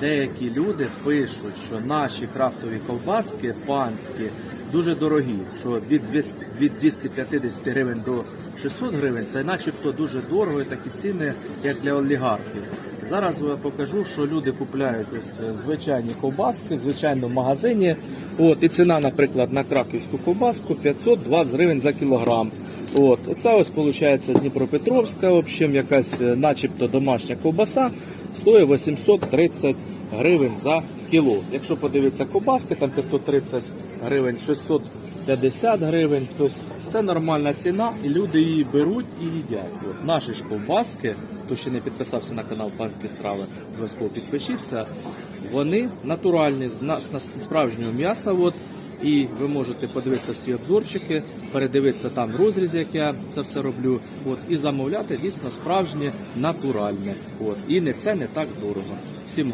деякі люди пишуть, що наші крафтові ковбаски панські дуже дорогі, що від 250 гривень до 600 гривень це начебто дуже дорого і такі ціни, як для олігархів. Зараз я покажу, що люди купляють ось е, звичайні ковбаски в звичайному магазині. От, і ціна, наприклад, на краківську ковбаску 520 гривень за кілограм. От, оце ось виходить Дніпропетровська, в общем, якась е, начебто домашня ковбаса, стоїть 830 гривень за кіло. Якщо подивитися ковбаски, там 530 гривень, 650 гривень. Тобто це нормальна ціна, і люди її беруть і їдять. От, наші ж ковбаски, хто ще не підписався на канал Панські страви, обов'язково підпишіться. Вони натуральні, з справжнього м'яса. От, і ви можете подивитися всі обзорчики, передивитися там розріз, як я це все роблю. От, і замовляти дійсно справжнє натуральне. От, і не це не так дорого.